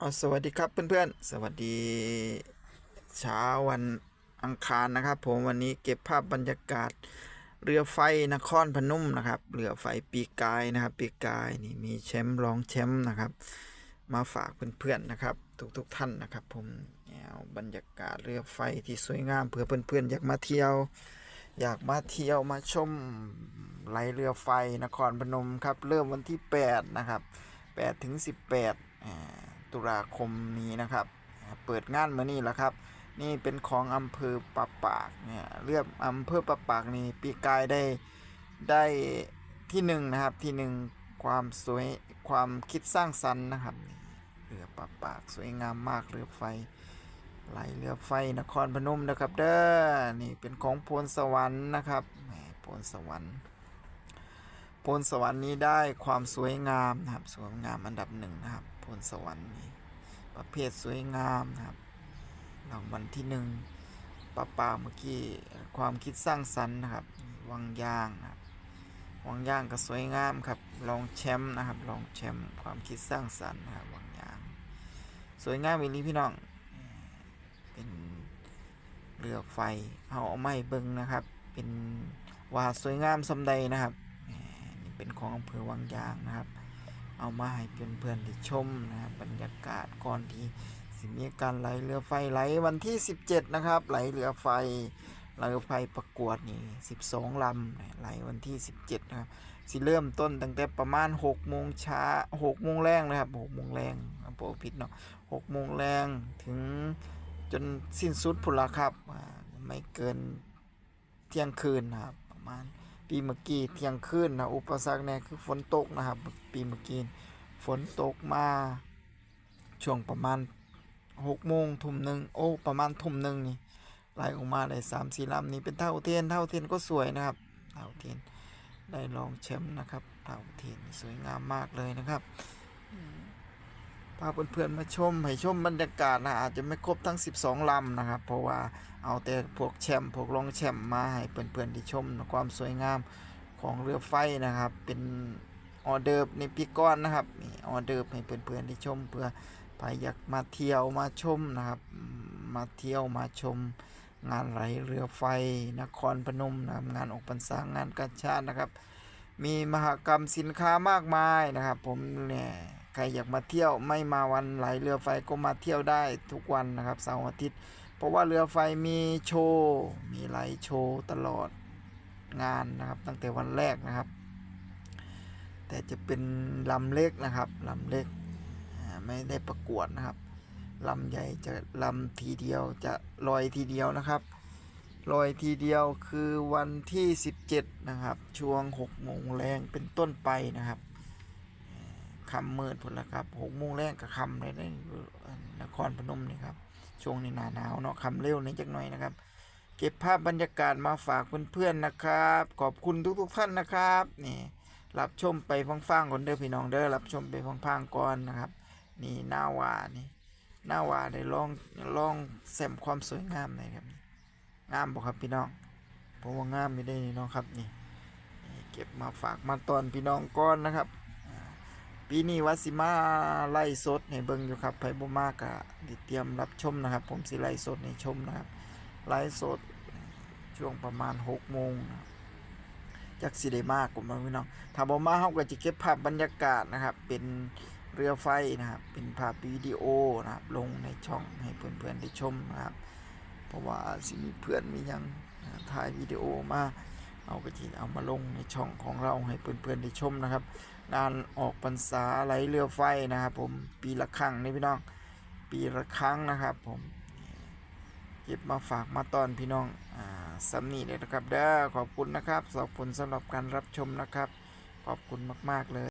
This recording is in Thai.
เอาสวัสดีครับเพื่อนๆ สวัสดีเช้าวันอังคารนะครับ ผมวันนี้เก็บภาพบรรยากาศ เรือไฟนครพนมนะครับ เรือไฟปีกายนะครับ ปีกายนี่มีแชมป์รองแชมป์นะครับ มาฝากเพื่อนๆนะครับ ทุกๆท่านนะครับ ผมเอาบรรยากาศเรือไฟที่สวยงามเผื่อเพื่อนๆอยากมาเที่ยว อยากมาเที่ยวมาชมไหลเรือไฟนครพนมครับ เริ่มวันที่ 8 นะครับ8ถึง18อ่า ตุลาคมนี้นะครับ เปิดงานมานี่แหละครับ นี่เป็นของอำเภอปะปากเนี่ยเรียกอำเภอปะปากนี่ปีกายได้ได้ที่หนึ่งนะครับที่หนึ่งความสวยความคิดสร้างสรรค์นะครับเรือปะปากสวยงามมากเรือไฟไหลเรือไฟนครพนมนะครับ เด้อนี่เป็นของโพนสวรรค์นะครับแหมโพนสวรรค์ พนสวรรค์นี้ได้ความสวยงามนะครับ สวยงามอันดับหนึ่งนะครับพนสวรรค์นี่ประเภทสวยงามนะครับรางวัลที่หนึ่งป้าป่าเมื่อกี้ความคิดสร้างสรรค์นะครับวังยางนะครับวังยางก็สวยงามครับรองแชมป์นะครับรองแชมป์ความคิดสร้างสรรค์นะครับวังยาง สวยงามอีหลีพี่น้องเป็นเรือไฟเอาเอาไม้เบิงนะครับ เป็นว่าสวยงามสำใดนะครับ ของอำเภอวังยางนะครับ เอามาให้เพื่อนๆได้ชมนะครับบรรยากาศก่อนที่สิมีการไหลเรือไฟไหลวันที่ 17 นะครับไหลเรือไฟไหลเรือไฟประกวดนี่12ลำไหลวันที่ 17นะครับสิเริ่มต้นตั้งแต่ประมาณ6โมงเช้า6โมงแรงนะครับ6โมงแรงอำเภอผิดเนาะ6โมงแรงถึงจนสิ้นสุดพุนละครับไม่เกินเที่ยงคืนนะครับประมาณ ปีเมื่อกี้เที่ยงคืนนะอุปสรรคเนี่ยคือฝนตกนะครับ ปีเมื่อกี้ฝนตกมาช่วงประมาณหกโมงทุ่มหนึ่งโอ้ประมาณทุ่มหนึ่งนี่ไหลออกมาได้สามสี่ลำนี่เป็นเท่าเทียนเท่าเทียนก็สวยนะครับเท่าเทียนได้ลองแชมป์นะครับเท่าเทียนสวยงามมากเลยนะครับ พาเพื่อนๆมาชม ให้ชมบรรยากาศนะอาจจะไม่ครบทั้ง 12ลำนะครับ เพราะว่าเอาแต่พวกแชมป์พวกรองแชมป์มาให้เพื่อนๆได้ชมความสวยงามของเรือไฟนะครับ เป็นออเดิร์ฟในปีก้อนนะครับออเดิร์ฟให้เพื่อนๆได้ชม เพื่อใครอยากมาเที่ยวมาชมนะครับ มาเที่ยวมาชม งานไหลเรือไฟนครพนมนะครับงานออกพรรษางานกาชาตินะครับ มีมหกรรมสินค้ามากมายนะครับ ผมเนี่ย รอยากมาเที่ยวไม่มาวันไหลเรือไฟก็มาเที่ยวได้ทุกวันนะครับเสาร์อาทิตย์ เพราะว่าเรือไฟมีโชว์มีไหลโชว์ตลอดงานนะครับตั้งแต่วันแรกนะครับ แต่จะเป็นลำเล็กนะครับลำเล็กไม่ได้ประกวดนะครับลำใหญ่จะลำทีเดียวจะลอยทีเดียวนะครับลอยทีเดียวคือวันที่ 17 นะครับ ช่วง6โมงแรงเป็นต้นไปนะครับ คำมืดพุ่นละครับ6โมงแรงกับคำเลยในนครพนมนี่ครับช่วงนี้หนาหนาวเนาะคำเร็วนิดจักหน่อยนะครับ เก็บภาพบรรยากาศมาฝากเพื่อนๆนะครับ ขอบคุณทุกๆท่านนะครับนี่รับชมไปฟังๆก่อนเด้อพี่น้องเด้อรับชมไปฟังๆก่อนนะครับ นี่หน้าวานี่หน้าวาได้ลองลองแซมความสวยงามหน่อยครับงามบ่ครับพี่น้องเพราะว่างามไม่ได้นี่น้องครับนี่เก็บมาฝากมาตอนพี่น้องก้อนนะครับ ปีนี้วัดสิมาไล่สดให้เบิ่งอยู่ครับไผบ่มากก็ดิเตรียมรับชมนะครับ ผมสิไล่สดให้ชมนะครับ ไล่สดช่วงประมาณ6โมงจักสิได้มากกว่าพี่น้องถ้าบ่มาเฮาก็จะเก็บภาพบรรยากาศนะครับ เป็นเรือไฟนะครับ เป็นภาพวิดีโอนะครับ ลงในช่องให้เพื่อนๆได้ชมนะครับ เพราะว่าสิมีเพื่อนมียังอ่าถ่ายวิดีโอมา เอาก็จะเอามาลงในช่องของเราให้เพื่อนๆได้ชมนะครับ งานออกพรรษาไหลเรือไฟนะครับ ผมปีละครั้งนี่พี่น้อง ปีละครั้งนะครับ ผมเก็บมาฝากมาตอนพี่น้องอสำนีเลยนะครับเด้อขอบคุณนะครับขอบคุณสำหรับการรับชมนะครับ ขอบคุณมาก ๆ เลย